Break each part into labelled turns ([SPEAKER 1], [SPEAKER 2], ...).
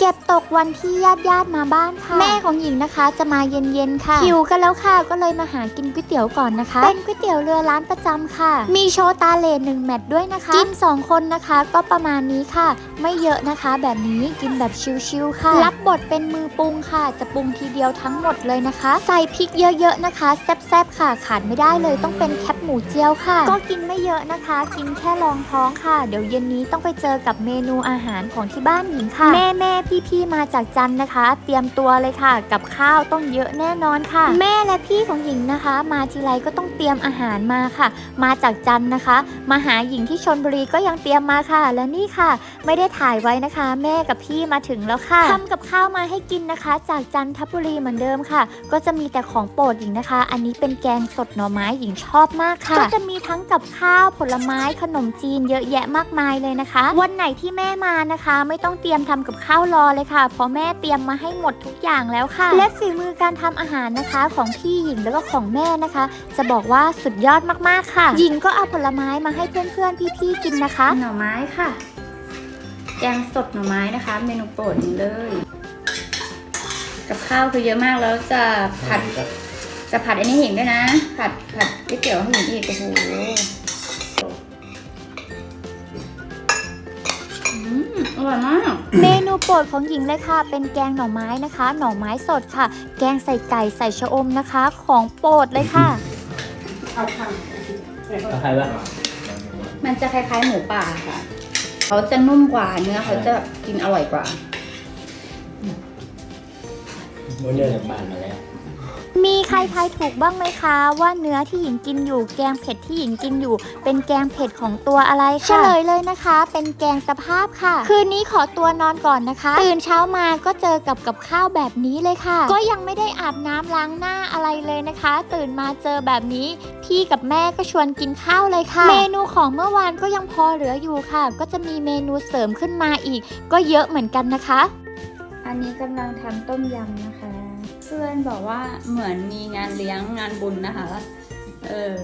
[SPEAKER 1] เก็บตกวันที่ญาติญาติๆมาบ้านค่ะ แม่ของหญิงนะคะจะมาเย็นๆค่ะหิวกันแล้วค่ะก็เลยมาหากินก๋วยเตี๋ยวก่อนนะคะ เป็นก๋วยเตี๋ยวเรือร้านประจำค่ะ มีโชตาเลหนึ่งแมตช์ด้วยนะคะ กิน 2 คนนะคะก็ประมาณนี้ค่ะ ไม่เยอะนะคะ แบบนี้กินแบบชิลๆค่ะ รับบทเป็นมือปรุงค่ะ จะปรุงทีเดียวทั้งหมดเลยนะคะ ใส่พริกเยอะๆนะคะแซ่บๆค่ะ ขาดไม่ได้เลยต้องเป็นแคปหมูเจียวค่ะ ก็กินไม่เยอะนะคะ กินแค่รองท้องค่ะ เดี๋ยวเย็นนี้ต้องไปเจอกับเมนูอาหารของที่บ้านหญิงค่ะแม่แม่พี่พี่ๆมาจากจันทร์นะคะ เตรียมตัวเลยค่ะ กับข้าวต้องเยอะแน่นอนค่ะ แม่และพี่ของหญิงนะคะ มาทีไรก็ต้องเตรียมอาหารมาค่ะ มาจากจันทร์นะคะ มาหาหญิงที่ชนบุรีก็ยังเตรียมมาค่ะ และนี่ค่ะ ไม่ได้ถ่ายไว้นะคะ แม่กับพี่มาถึงแล้วค่ะทำกับข้าวมาให้กินนะคะ จากจันทบุรีเหมือนเดิมค่ะ ก็จะมีแต่ของโปรดหญิงนะคะ อันนี้เป็นแกงสดหน่อไม้หญิงชอบมากค่ะ ก็จะมีทั้งกับข้าวผลไม้ขนมจีนเยอะแยะมากมายเลยนะคะ วันไหนที่แม่มานะคะ ไม่ต้องเตรียมทำกับข้าวรอเลยค่ะเพราะแม่เตรียมมาให้หมดทุกอย่างแล้วค่ะ และฝีมือการทำอาหารนะคะของพี่หญิงแล้วก็ของแม่นะคะ จะบอกว่าสุดยอดมากๆค่ะ หญิงก็เอาผลไม้มาให้เพื่อนๆพี่ๆกินนะคะ
[SPEAKER 2] หน่อไม้ค่ะ แกงสดหน่อไม้นะคะ เมนูโปรดหญิงเลย กับข้าวคือเยอะมากแล้วจะผัดจะผัดอันนี้เห็นด้วยนะ ผัดผัดก๋วยเตี๋ยวให้หญิงอีกโอ้โหอืมอร่อยมาก
[SPEAKER 1] เม นูโปรดของหญิงเลยค่ะ เป็นแกงหน่อไม้นะคะ หน่อไม้สดค่ะ แกงใส่ไก่ใส่ชะอมนะคะ ของโปรดเลยค่ะ
[SPEAKER 3] เอาใครบ้าง
[SPEAKER 2] มันจะคล้ายๆหมูป่าค่ะ เขาจะนุ่มกว่าเนื้อเขาจะกินอร่อยกว่า
[SPEAKER 3] โมเดลจากบ้านมาแล้ว
[SPEAKER 1] มีใครทายถูกบ้างไหมคะ ว่าเนื้อที่หญิงกินอยู่แกงเผ็ดที่หญิงกินอยู่ เป็นแกงเผ็ดของตัวอะไรค่ะเฉลยเลยนะคะ เป็นแกงตะภาพค่ะ คืนนี้ขอตัวนอนก่อนนะคะ ตื่นเช้ามาก็เจอกับกับข้าวแบบนี้เลยค่ะ ก็ยังไม่ได้อาบน้ำล้างหน้าอะไรเลยนะคะ ตื่นมาเจอแบบนี้ พี่กับแม่ก็ชวนกินข้าวเลยค่ะ เมนูของเมื่อวานก็ยังพอเหลืออยู่ค่ะ ก็จะมีเมนูเสริมขึ้นมาอีก ก็เยอะเหมือนกันนะคะ
[SPEAKER 2] อันนี้กำลังทำต้มยำนะคะเพื่อนบอกว่าเหมือนมีงานเลี้ยงงานบุญนะคะ เออ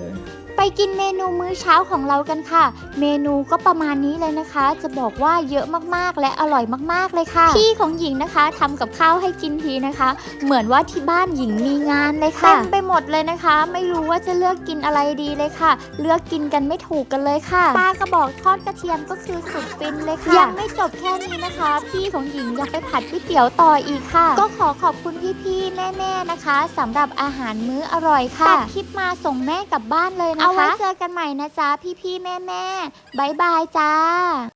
[SPEAKER 1] ไปกินเมนูมื้อเช้าของเรากันค่ะ เมนูก็ประมาณนี้เลยนะคะ จะบอกว่าเยอะมากๆและอร่อยมากๆเลยค่ะ พี่ของหญิงนะคะทำกับข้าวให้กินทีนะคะ เหมือนว่าที่บ้านหญิงมีงานเลยค่ะเต็มไปหมดเลยนะคะ ไม่รู้ว่าจะเลือกกินอะไรดีเลยค่ะ เลือกกินกันไม่ถูกกันเลยค่ะปลากระบอกทอดกระเทียมก็คือสุดฟินเลยค่ะยังไม่จบแค่นี้นะคะ พี่ของหญิงยังไปผัดก๋วยเตี๋ยวต่ออีกค่ะ ก็ขอขอบคุณพี่ๆแม่ๆนะคะสำหรับอาหารมื้ออร่อยค่ะตัดคลิปมาส่งแม่กลับบ้านเลยนะคะเอาไว้เจอกันใหม่นะจ๊ะพี่ๆแม่ๆบายบายจ้า